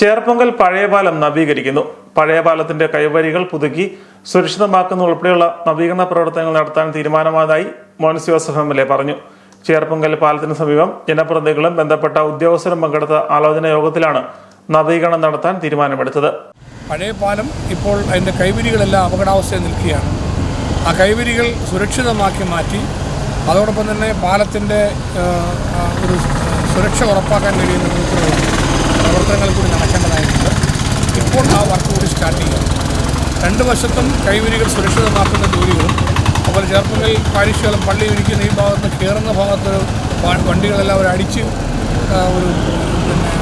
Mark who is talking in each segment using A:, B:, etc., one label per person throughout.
A: ചേർപ്പൊങ്കൽ പഴയ പാലം നവീകരിക്കുന്നു. പഴയ പാലത്തിന്റെ കൈവരികൾ പുതുക്കി സുരക്ഷിതമാക്കുന്ന ഉൾപ്പെടെയുള്ള നവീകരണ പ്രവർത്തനങ്ങൾ നടത്താൻ തീരുമാനമായതായി Mons Joseph M L A പറഞ്ഞു. ചേർപ്പൊങ്കൽ പാലത്തിന് സമീപം ജനപ്രതിനിധികളും ബന്ധപ്പെട്ട ഉദ്യോഗസ്ഥരും പങ്കെടുത്ത ആലോചന യോഗത്തിലാണ് നവീകരണം നടത്താൻ തീരുമാനമെടുത്തത്.
B: പഴയ പാലം ഇപ്പോൾ അതിന്റെ കൈവരികളെല്ലാം അപകടാവസ്ഥയിൽ നിൽക്കുകയാണ്. ആ കൈവരികൾ സുരക്ഷിതമാക്കി മാറ്റി അതോടൊപ്പം തന്നെ പാലത്തിന്റെ ഒരു സുരക്ഷ ഉറപ്പാക്കാൻ കഴിയുന്ന പ്രവർത്തനങ്ങൾ കൂടി നടക്കേണ്ടതായിട്ടുണ്ട്. ഇപ്പോൾ ആ വർക്ക് കൂടി സ്റ്റാർട്ട് ചെയ്യുക. രണ്ട് വശത്തും കൈവരികൾ സുരക്ഷിതമാക്കുന്ന ജോലികളും അതുപോലെ ചേർപ്പുകൾ പാരിശാലം പള്ളി ഒരുക്കുന്ന ഈ ഭാഗത്ത് കയറുന്ന ഭാഗത്ത് വണ്ടികളെല്ലാം അവർ അടിച്ച് ഒരു പിന്നെ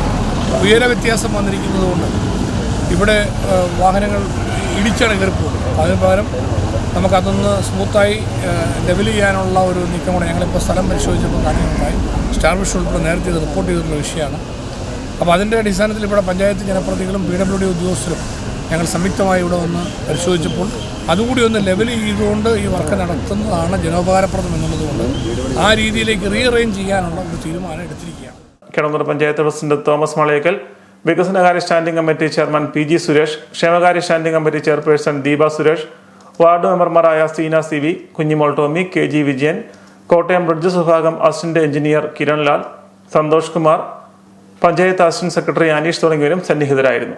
B: ഉയര വ്യത്യാസം വന്നിരിക്കുന്നത് കൊണ്ട് ഇവിടെ വാഹനങ്ങൾ ഇടിച്ചാണ് കയറിപ്പോകുന്നത് അതിന് പകരം നമുക്കതൊന്ന് സ്മൂത്തായി ലെവൽ ചെയ്യാനുള്ള ഒരു നീക്കം കൂടെ ഞങ്ങളിപ്പോൾ സ്ഥലം പരിശോധിച്ചപ്പോൾ കാര്യങ്ങളുണ്ടായി സ്റ്റാർ വിഷ് ഉൾപ്പെടെ നേരത്തെ ഇത് റിപ്പോർട്ട് ചെയ്തിട്ടുള്ള വിഷയമാണ്. അപ്പോൾ അതിന്റെ അടിസ്ഥാനത്തിൽ ഇവിടെ പഞ്ചായത്ത് ജനപ്രതിനിധികളും പി ഡബ്ല്യു ഡി ഉദ്യോഗസ്ഥരും ഞങ്ങൾ സംയുക്തമായി ഇവിടെ വന്ന് പരിശോധിച്ചപ്പോൾ അതുകൂടി ഒന്ന് ലെവൽ ചെയ്തുകൊണ്ട് ഈ വർക്ക് നടത്തുന്നതാണ് ജനോപകാരപ്രദം എന്നുള്ളതുകൊണ്ട് ആ രീതിയിലേക്ക് റീഅറേഞ്ച് ചെയ്യാനുള്ള ഒരു തീരുമാനം എടുത്തിരിക്കുകയാണ്.
A: കിടന്നൂർ പഞ്ചായത്ത് പ്രസിഡന്റ് തോമസ് മളയക്കൽ വികസനകാര്യ standing committee chairman P G Suresh ക്ഷേമകാര്യ standing committee chairperson Deepa Suresh ward മെമ്പർമാരായ Seena C V Kunjimol Tomy K G Vijayan Kottayam bridge വിഭാഗം assistant engineer Kiranlal Santhosh Kumar panchayat assistant secretary Aneesh തുടങ്ങിയവരും സന്നിഹിതരായിരുന്നു